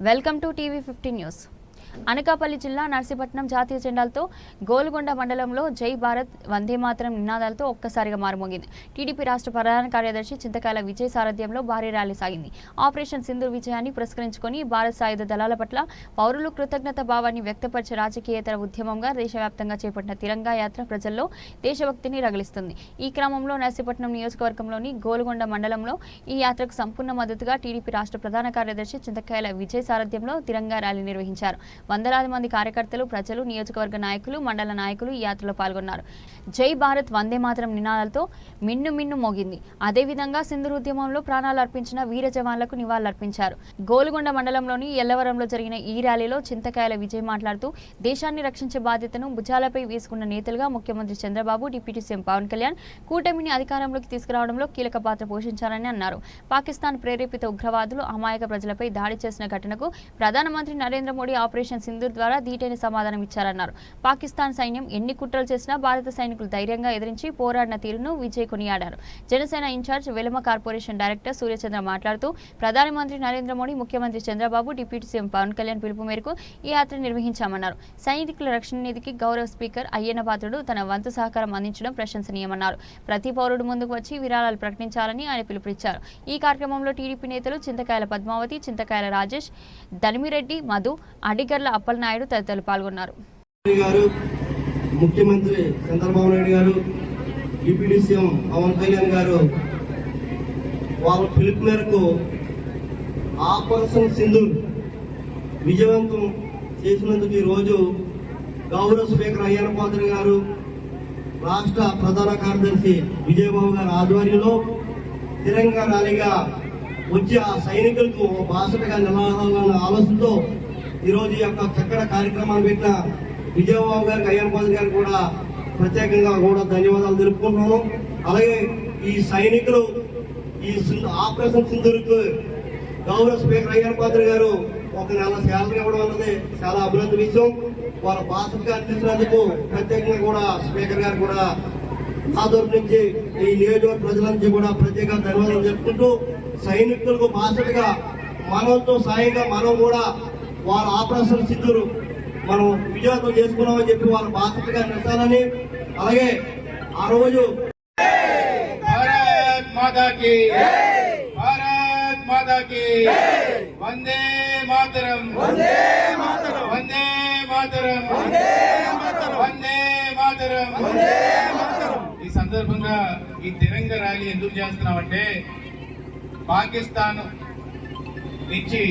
welcome to TV fifty news Anakapalli జిల్లా నర్సీపట్నం జాతీయ జెండాలతో గోల్గొండ మండలంలో జై భారత్ వందే మాత్రం నినాదాలతో ఒక్కసారిగా మారుమోగింది. టీడీపీ రాష్ట్ర ప్రధాన కార్యదర్శి చింతకాయల విజయ్ సారథ్యంలో భారీ ర్యాలీ సాగింది. ఆపరేషన్ సింధూర్ విజయాన్ని పురస్కరించుకొని భారత్ సాయుధ దళాల పట్ల పౌరులు కృతజ్ఞత భావాన్ని వ్యక్తపరిచే రాజకీయేతర ఉద్యమంగా దేశవ్యాప్తంగా చేపట్టిన తిరంగా యాత్ర ప్రజల్లో దేశభక్తిని రగిలిస్తుంది. ఈ క్రమంలో నర్సీపట్నం నియోజకవర్గంలోని గోల్గొండ మండలంలో ఈ యాత్రకు సంపూర్ణ మద్దతుగా టీడీపీ రాష్ట్ర ప్రధాన కార్యదర్శి చింతకాయల విజయ్ సారథ్యంలో తిరంగా ర్యాలీ నిర్వహించారు. వందలాది మంది కార్యకర్తలు ప్రజలు నియోజకవర్గ నాయకులు మండల నాయకులు ఈ యాత్రలో పాల్గొన్నారు. జై భారత్ వందే మాతరం నినాదాలతో మిన్ను మిన్ను మోగింది. అదేవిధంగా సింధూర్ ఉద్యమంలో ప్రాణాలు అర్పించిన వీర జవాన్లకు నివాళులర్పించారు. గోలుగొండ మండలంలోని ఎల్లవరంలో జరిగిన ఈ ర్యాలీలో చింతకాయల విజయ్ మాట్లాడుతూ దేశాన్ని రక్షించే బాధ్యతను భుజాలపై వేసుకున్న నేతలుగా ముఖ్యమంత్రి చంద్రబాబు డిప్యూటీ సీఎం పవన్ కళ్యాణ్ కూటమిని అధికారంలోకి తీసుకురావడంలో కీలక పాత్ర పోషించారని అన్నారు. పాకిస్తాన్ ప్రేరేపిత ఉగ్రవాదులు అమాయక ప్రజలపై దాడి చేసిన ఘటనకు ప్రధానమంత్రి నరేంద్ర మోడీ ఆపరేషన్ సింధూర్ ద్వారా ధీటైన సమాధానం ఇచ్చారన్నారు. పాకిస్తాన్ సైన్యం ఎన్ని కుట్రలు చేసినా భారత సైనికులు ధైర్యంగా ఎదిరించి పోరాడిన తీరును విజయ్ కొనియాడారు. Janasena in charge Velama corporation director Suryachandra మాట్లాడుతూ ప్రధానమంత్రి నరేంద్ర మోడీ ముఖ్యమంత్రి చంద్రబాబు డిప్యూటీ సీఎం పవన్ కళ్యాణ్ పిలుపు మేరకు ఈ యాత్ర నిర్వహించామన్నారు. సైనికుల రక్షణ నిధికి గౌరవ స్పీకర్ అయ్యన్న పాత్రుడు తన వంతు సహకారం అందించడం ప్రశంసనీయమన్నారు. ప్రతి పౌరుడు ముందుకు వచ్చి విరాళాలు ప్రకటించాలని ఆయన పిలుపునిచ్చారు. ఈ కార్యక్రమంలో టీడీపీ నేతలు చింతకాయల పద్మావతి చింతకాయల రాజేష్ ధనిమిరెడ్డి మధు అడిగర్ల అప్పలనాయుడు తదితరులు పాల్గొన్నారు. గారు ముఖ్యమంత్రి చంద్రబాబు నాయుడు గారు డిప్యూటీ సీఎం పవన్ కళ్యాణ్ గారు వాళ్ళ పిలుపు మేరకు ఆపరేషన్ సింధూర్ విజయవంతం చేసినందుకు ఈరోజు గౌరవ స్పీకర్ అయ్యన్న పాత్ర గారు రాష్ట్ర ప్రధాన కార్యదర్శి విజయబాబు గారి ఆధ్వర్యంలో స్థిరంగా ర్యాలీగా వచ్చి ఆ సైనికులకు భాషగా బాసటగా నిలవాలన్న ఆలోచనతో ఈరోజు ఈ యొక్క చక్కడ కార్యక్రమాన్ని పెట్టిన విజయబాబు గారికి అయ్యన్న పాత్ర గారికి కూడా ప్రత్యేకంగా కూడా ధన్యవాదాలు తెలుపుకుంటున్నాను. అలాగే ఈ సైనికులు ఈ ఆపరేషన్ సింధూర్కు గౌరవ స్పీకర్ అయ్యన్న పాత్ర గారు ఒక నెల శాలరీ ఇవ్వడం అన్నది చాలా అభివృద్ధి విషయం. వాళ్ళ భాషగా అందించినందుకు ప్రత్యేకంగా కూడా స్పీకర్ గారు కూడా నా తరపు నుంచి ఈ నియోజకవర్గ ప్రజల నుంచి కూడా ప్రత్యేక ధన్యవాదాలు జరుపుకుంటూ సైనికులకు బాసటగా మనంతో సాయంగా మనం కూడా వాళ్ళ ఆపరేషన్ సిద్ధులు మనం విజయవంతం చేసుకున్నామని చెప్పి వాళ్ళు బాధ్యతగా నిలసాలని అలాగే ఆ రోజు భారత్ భారత్ వందే మాతరం. వందే వందే మాతరం. వందే మాతరం. ఈ సందర్భంగా ఈ తిరంగ ర్యాలీ ఎందుకు చేస్తున్నామంటే పాకిస్తాన్ నుంచి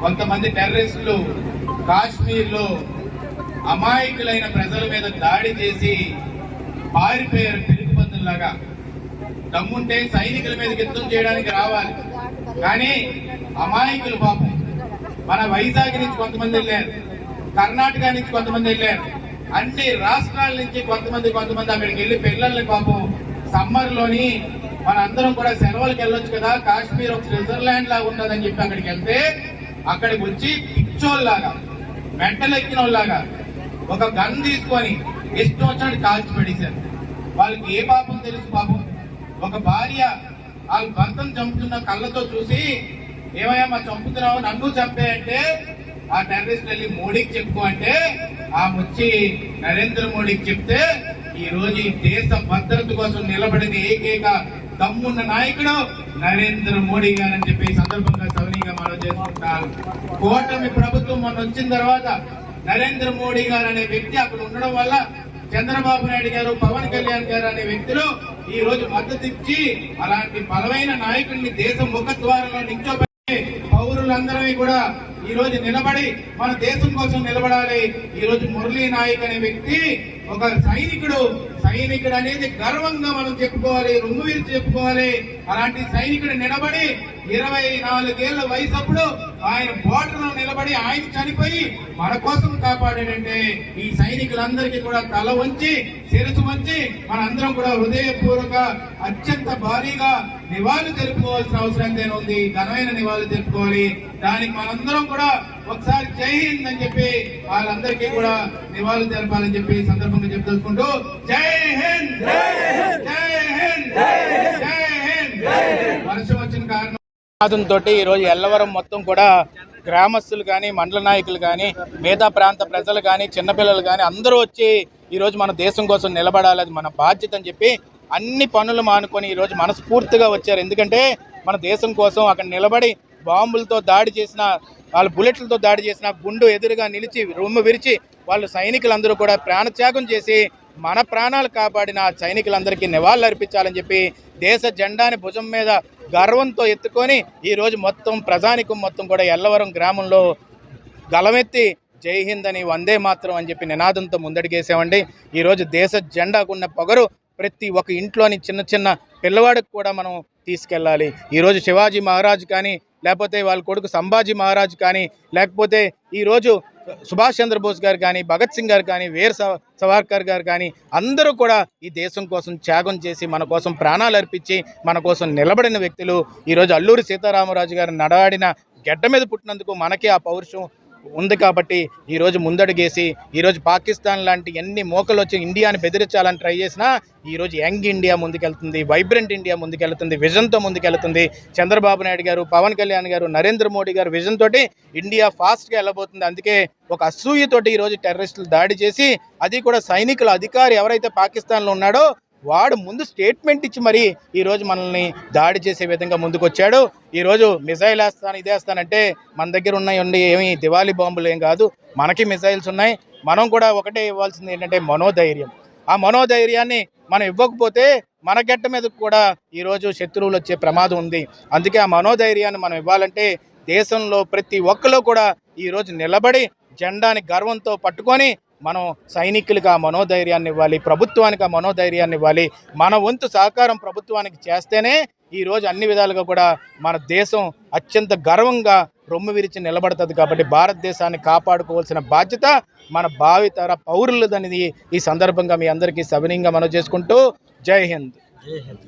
కొంతమంది టెర్రరిస్టులు కాశ్మీర్లో అమాయకులైన ప్రజల మీద దాడి చేసి పారిపోయారు పిరుగుపందుల్లాగా దమ్ముంటే సైనికుల మీద యుద్ధం చేయడానికి రావాలి. కానీ అమాయకులు పాపం. మన వైజాగ్ నుంచి కొంతమంది వెళ్ళారు. కర్ణాటక నుంచి కొంతమంది వెళ్ళారు. అన్ని రాష్ట్రాల నుంచి కొంతమంది కొంతమంది అక్కడికి వెళ్ళి పిల్లల్ని పాపం సమ్మర్లోని మనందరం కూడా సెలవులకు వెళ్ళొచ్చు కదా. కాశ్మీర్ ఒక స్విట్జర్లాండ్ లాగా ఉన్నదని చెప్పి అక్కడికి వెళ్తే అక్కడికి వచ్చి పిచ్చోళ్ళలాగా మెంటలెక్కిన వాళ్ళలాగా ఒక గన్ తీసుకొని ఇష్టం వచ్చినట్టు కాల్చి పడేశారు. వాళ్ళకి ఏ పాపం తెలుసు పాపం? ఒక భార్య వాళ్ళ భర్తను చంపుతున్న కళ్ళతో చూసి ఏమయ్యా మా చంపుతున్నావు? నన్ను చంపేయంటే ఆ టెర్రరిస్ట్ వెళ్ళి మోడీకి చెప్పుకో అంటే ఆ వచ్చి నరేంద్ర మోడీకి చెప్తే ఈ రోజు ఈ దేశ భద్రత కోసం నిలబడిన ఏకైక దమ్మున్న నాయకుడు నరేంద్ర మోడీ గారు అని చెప్పి సందర్భంగా సవనీగా మనం చేసుకుంటారు కూటమి ప్రభుత్వం మొన్న వచ్చిన తర్వాత నరేంద్ర మోడీ గారు అనే వ్యక్తి అక్కడ ఉండడం వల్ల చంద్రబాబు నాయుడు గారు పవన్ కళ్యాణ్ గారు అనే వ్యక్తులు ఈ రోజు మద్దతు ఇచ్చి అలాంటి బలమైన నాయకుడిని దేశం ముఖద్వారంలో నిల్చోబెట్టి పౌరులందరమీ కూడా ఈ రోజు నిలబడి మన దేశం కోసం నిలబడాలి. ఈ రోజు మురళీ నాయక్ అనే వ్యక్తి ఒక సైనికుడు సైనికుడు అనేది గర్వంగా మనం చెప్పుకోవాలి రొమ్ము విరిచి చెప్పుకోవాలి. అలాంటి సైనికుడు నిలబడి ఇరవై నాలుగేళ్ళ వయసు అప్పుడు ఆయన బోర్డర్ నిలబడి ఆయన చనిపోయి మన కోసం కాపాడాడంటే ఈ సైనికులందరికీ కూడా తల వంచి శిరసు వంచి మనందరం కూడా హృదయపూర్వక అత్యంత భారీగా నివాళులు తెలుపుకోవాల్సిన అవసరం ఎంతైనా ఉంది ఘనమైన నివాళులు తెలుపుకోవాలి. దానికి మనందరం కూడా ఒకసారి జై హింద్ అని చెప్పి వాళ్ళందరికీ కూడా నివాళులు తెలపాలని చెప్పి సందర్భంగా చెప్పదలుచుకుంటూ జై హింద్ ఈరోజు తోటి ఎల్లవరం మొత్తం కూడా గ్రామస్తులు కానీ మండల నాయకులు కానీ మిగతా ప్రాంత ప్రజలు కానీ చిన్నపిల్లలు కానీ అందరూ వచ్చి ఈరోజు మన దేశం కోసం నిలబడాలి. అది మన బాధ్యత అని చెప్పి అన్ని పనులు మానుకొని ఈరోజు మనస్ఫూర్తిగా వచ్చారు. ఎందుకంటే మన దేశం కోసం అక్కడ నిలబడి బాంబులతో దాడి చేసిన వాళ్ళు బుల్లెట్లతో దాడి చేసిన గుండు ఎదురుగా నిలిచి రొమ్ము విరిచి వాళ్ళు సైనికులందరూ కూడా ప్రాణత్యాగం చేసి మన ప్రాణాలు కాపాడిన సైనికులందరికీ నివాళులు అర్పించాలని చెప్పి దేశ జెండాని భుజం మీద గర్వంతో ఎత్తుకొని ఈరోజు మొత్తం ప్రజానికం మొత్తం కూడా ఎల్లవరం గ్రామంలో గలమెత్తి జై హింద్ అని వందే మాత్రం అని చెప్పి నినాదంతో ముందడిగేసామండి. ఈరోజు దేశ జెండాకున్న పొగరు ప్రతి ఒక్క ఇంట్లోని చిన్న చిన్న పిల్లవాడికి కూడా మనం తీసుకెళ్ళాలి. ఈరోజు శివాజీ మహారాజు కానీ లేకపోతే వాళ్ళ కొడుకు సంభాజీ మహారాజు కానీ లేకపోతే ఈరోజు సుభాష్ చంద్రబోస్ గారు కానీ భగత్ సింగ్ గారు కానీ వీర్ సవార్కర్ గారు కానీ అందరూ కూడా ఈ దేశం కోసం త్యాగం చేసి మన కోసం ప్రాణాలు అర్పించి మన కోసం నిలబడిన వ్యక్తులు. ఈరోజు అల్లూరి సీతారామరాజు గారు నడవాడిన గడ్డ మీద పుట్టినందుకు మనకి ఆ పౌరుషం. ఉంది కాబట్టి ఈరోజు ముందడుగేసి ఈరోజు పాకిస్తాన్ లాంటి ఎన్ని మోకలు వచ్చి ఇండియాని బెదిరించాలని ట్రై చేసినా ఈరోజు యంగ్ ఇండియా ముందుకెళ్తుంది వైబ్రెంట్ ఇండియా ముందుకెళ్తుంది విజన్తో ముందుకెళ్తుంది. చంద్రబాబు నాయుడు గారు పవన్ కళ్యాణ్ గారు నరేంద్ర మోడీ గారు విజన్ తోటి ఇండియా ఫాస్ట్గా వెళ్ళబోతుంది. అందుకే ఒక అసూయతోటి ఈరోజు టెర్రరిస్టులు దాడి చేసి అది కూడా సైనికుల అధికారి ఎవరైతే పాకిస్తాన్లో ఉన్నాడో వాడు ముందు స్టేట్మెంట్ ఇచ్చి మరి ఈరోజు మనల్ని దాడి చేసే విధంగా ముందుకొచ్చాడు. ఈరోజు మిసైల్ వేస్తాను ఇదే వేస్తానంటే మన దగ్గర ఉన్నాయి ఏమి దివాళీ బాంబులు ఏం కాదు. మనకి మిసైల్స్ ఉన్నాయి. మనం కూడా ఒకటే ఇవ్వాల్సింది ఏంటంటే మనోధైర్యం. ఆ మనోధైర్యాన్ని మనం ఇవ్వకపోతే మన గట్ట మీద కూడా ఈరోజు శత్రువులు వచ్చే ప్రమాదం ఉంది. అందుకే ఆ మనోధైర్యాన్ని మనం ఇవ్వాలంటే దేశంలో ప్రతి ఒక్కరు కూడా ఈరోజు నిలబడి జెండాని గర్వంతో పట్టుకొని మనం సైనికులుగా ఆ మనోధైర్యాన్ని ఇవ్వాలి ప్రభుత్వానికి ఆ మనోధైర్యాన్ని ఇవ్వాలి మన వంతు సహకారం ప్రభుత్వానికి చేస్తేనే ఈరోజు అన్ని విధాలుగా కూడా మన దేశం అత్యంత గర్వంగా రొమ్ము విరిచి నిలబడుతుంది కాబట్టి భారతదేశాన్ని కాపాడుకోవాల్సిన బాధ్యత మన భావితర పౌరులదనేది ఈ సందర్భంగా మీ అందరికీ సవినీయంగా మనం చేసుకుంటూ జై హింద్. జై హింద్.